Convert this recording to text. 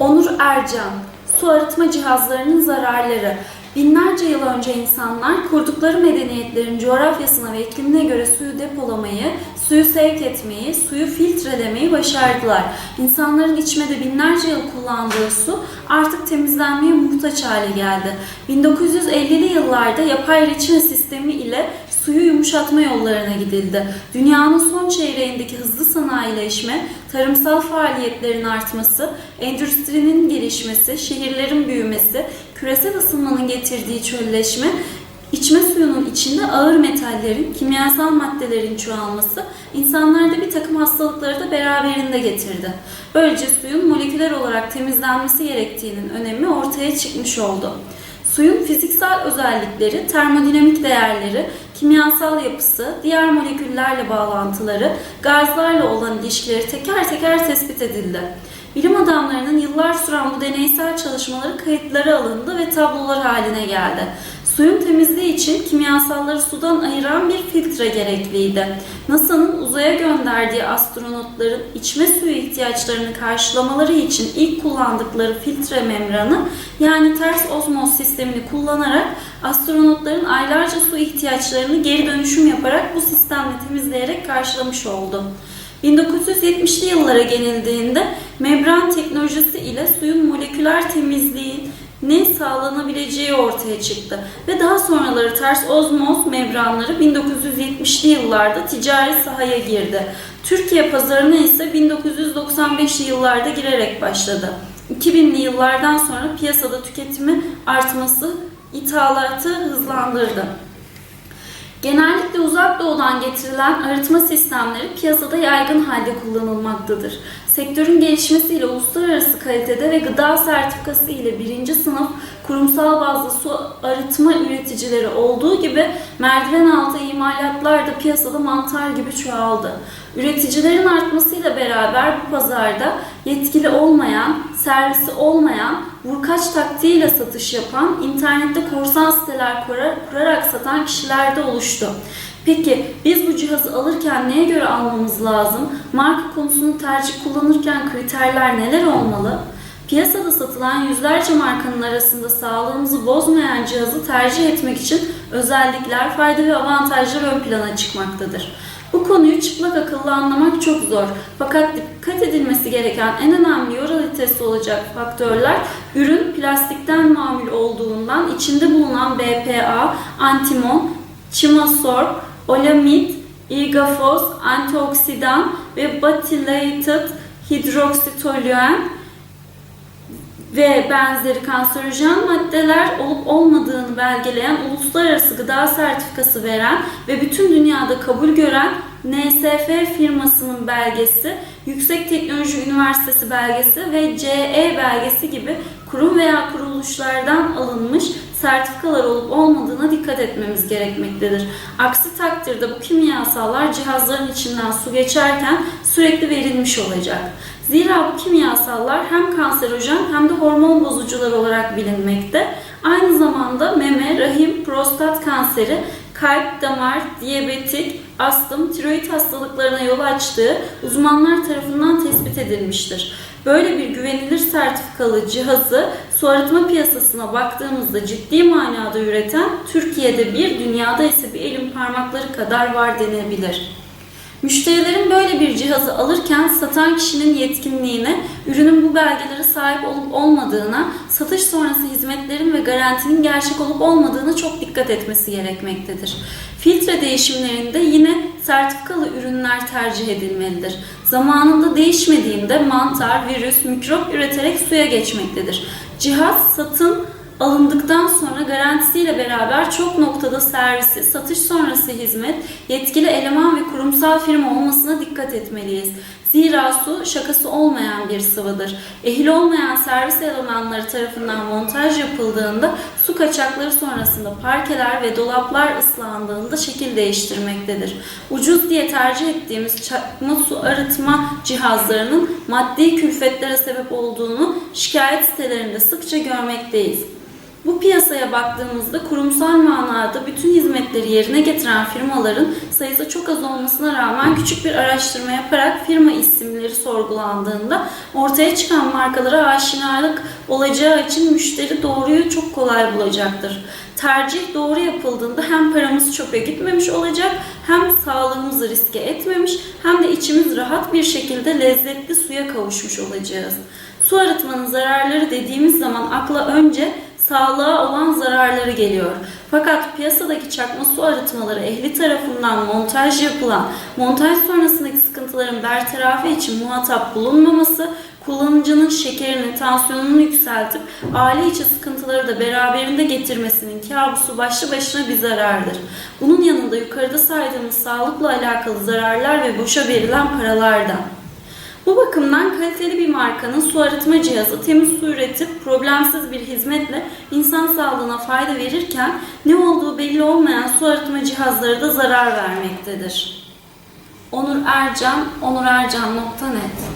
Onur Ercan, su arıtma cihazlarının zararları. Binlerce yıl önce insanlar kurdukları medeniyetlerin coğrafyasına ve iklimine göre suyu depolamayı, suyu sevk etmeyi, suyu filtrelemeyi başardılar. İnsanların içmede binlerce yıl kullandığı su artık temizlenmeye muhtaç hale geldi. 1950'li yıllarda yapay reçine sistemi ile suyu yumuşatma yollarına gidildi. Dünyanın son çeyreğindeki hızlı sanayileşme, tarımsal faaliyetlerin artması, endüstrinin gelişmesi, şehirlerin büyümesi, küresel ısınmanın getirdiği çölleşme, içme suyunun içinde ağır metallerin, kimyasal maddelerin çoğalması insanlarda bir takım hastalıkları da beraberinde getirdi. Böylece suyun moleküler olarak temizlenmesi gerektiğinin önemi ortaya çıkmış oldu. Suyun fiziksel özellikleri, termodinamik değerleri, kimyasal yapısı, diğer moleküllerle bağlantıları, gazlarla olan ilişkileri teker teker tespit edildi. Bilim adamlarının yıllar süren bu deneysel çalışmaları kayıtlara alındı ve tablolar haline geldi. Suyun temizliği için kimyasalları sudan ayıran bir filtre gerekliydi. NASA'nın uzaya gönderdiği astronotların içme suyu ihtiyaçlarını karşılamaları için ilk kullandıkları filtre membranı yani ters osmoz sistemini kullanarak astronotların aylarca su ihtiyaçlarını geri dönüşüm yaparak bu sistemle temizleyerek karşılamış oldu. 1970'li yıllara gelindiğinde membran teknolojisi ile suyun moleküler temizliği ne sağlanabileceği ortaya çıktı ve daha sonraları ters ozmoz membranları 1970'li yıllarda ticari sahaya girdi. Türkiye pazarına ise 1995'li yıllarda girerek başladı. 2000'li yıllardan sonra piyasada tüketimi artması ithalatı hızlandırdı. Genellikle uzak doğudan getirilen arıtma sistemleri piyasada yaygın halde kullanılmaktadır. Sektörün gelişmesiyle uluslararası kalitede ve gıda sertifikası ile birinci sınıf kurumsal bazlı su arıtma üreticileri olduğu gibi merdiven altı imalatlar da piyasada mantar gibi çoğaldı. Üreticilerin artmasıyla beraber bu pazarda yetkili olmayan, servisi olmayan, vurkaç taktiğiyle satış yapan, internette korsan siteler kurarak satan kişiler de oluştu. Peki biz bu cihazı alırken neye göre almamız lazım? Marka konusunu tercih kullanırken kriterler neler olmalı? Piyasada satılan yüzlerce markanın arasında sağlığımızı bozmayan cihazı tercih etmek için özellikler, fayda ve avantajlar ön plana çıkmaktadır. Konuyu çıplak akılla anlamak çok zor. Fakat dikkat edilmesi gereken en önemli yoralitesi olacak faktörler ürün plastikten mamul olduğundan içinde bulunan BPA, antimon, çimasorb, olamid, irgafoz, antioksidan ve butylated hidroksitoluen ve benzeri kanserojen maddeler olup olmadığını belgeleyen uluslararası gıda sertifikası veren ve bütün dünyada kabul gören NSF firmasının belgesi, Yüksek Teknoloji Üniversitesi belgesi ve CE belgesi gibi kurum veya kuruluşlardan alınmış sertifikalar olup olmadığına dikkat etmemiz gerekmektedir. Aksi takdirde bu kimyasallar cihazların içinden su geçerken sürekli verilmiş olacak. Zira bu kimyasallar hem kanserojen hem de hormon bozucular olarak bilinmekte. Aynı zamanda meme, rahim, prostat kanseri, kalp, damar, diyabetik, astım, tiroid hastalıklarına yol açtığı uzmanlar tarafından tespit edilmiştir. Böyle bir güvenilir sertifikalı cihazı su arıtma piyasasına baktığımızda ciddi manada üreten Türkiye'de bir, dünyada ise bir elin parmakları kadar var denebilir. Müşterilerin böyle bir cihazı alırken satan kişinin yetkinliğine, ürünün bu belgelere sahip olup olmadığına, satış sonrası hizmetlerin ve garantinin gerçek olup olmadığına çok dikkat etmesi gerekmektedir. Filtre değişimlerinde yine sertifikalı ürünler tercih edilmelidir. Zamanında değişmediğinde mantar, virüs, mikrop üreterek suya geçmektedir. Cihaz satın alındıktan sonra garantisiyle beraber çok noktada servisi, satış sonrası hizmet, yetkili eleman ve kurumsal firma olmasına dikkat etmeliyiz. Zira su şakası olmayan bir sıvıdır. Ehil olmayan servis elemanları tarafından montaj yapıldığında su kaçakları sonrasında parkeler ve dolaplar ıslandığında şekil değiştirmektedir. Ucuz diye tercih ettiğimiz çakma su arıtma cihazlarının maddi külfetlere sebep olduğunu şikayet sitelerinde sıkça görmekteyiz. Bu piyasaya baktığımızda kurumsal manada bütün hizmetleri yerine getiren firmaların sayısı çok az olmasına rağmen küçük bir araştırma yaparak firma isimleri sorgulandığında ortaya çıkan markalara aşinalık olacağı için müşteri doğruyu çok kolay bulacaktır. Tercih doğru yapıldığında hem paramız çöpe gitmemiş olacak hem sağlığımızı riske etmemiş hem de içimiz rahat bir şekilde lezzetli suya kavuşmuş olacağız. Su arıtmanın zararları dediğimiz zaman akla önce sağlığa olan zararları geliyor. Fakat piyasadaki çakma su arıtmaları ehli tarafından montaj yapılan, montaj sonrasındaki sıkıntıların bertarafı için muhatap bulunmaması, kullanıcının şekerini, tansiyonunu yükseltip aile içi sıkıntıları da beraberinde getirmesinin kabusu başlı başına bir zarardır. Bunun yanında yukarıda saydığımız sağlıkla alakalı zararlar ve boşa verilen paralar da. Bu bakımdan kaliteli bir markanın su arıtma cihazı temiz su üretip problemsiz bir hizmetle insan sağlığına fayda verirken ne olduğu belli olmayan su arıtma cihazları da zarar vermektedir. Onur Ercan, onurercan.net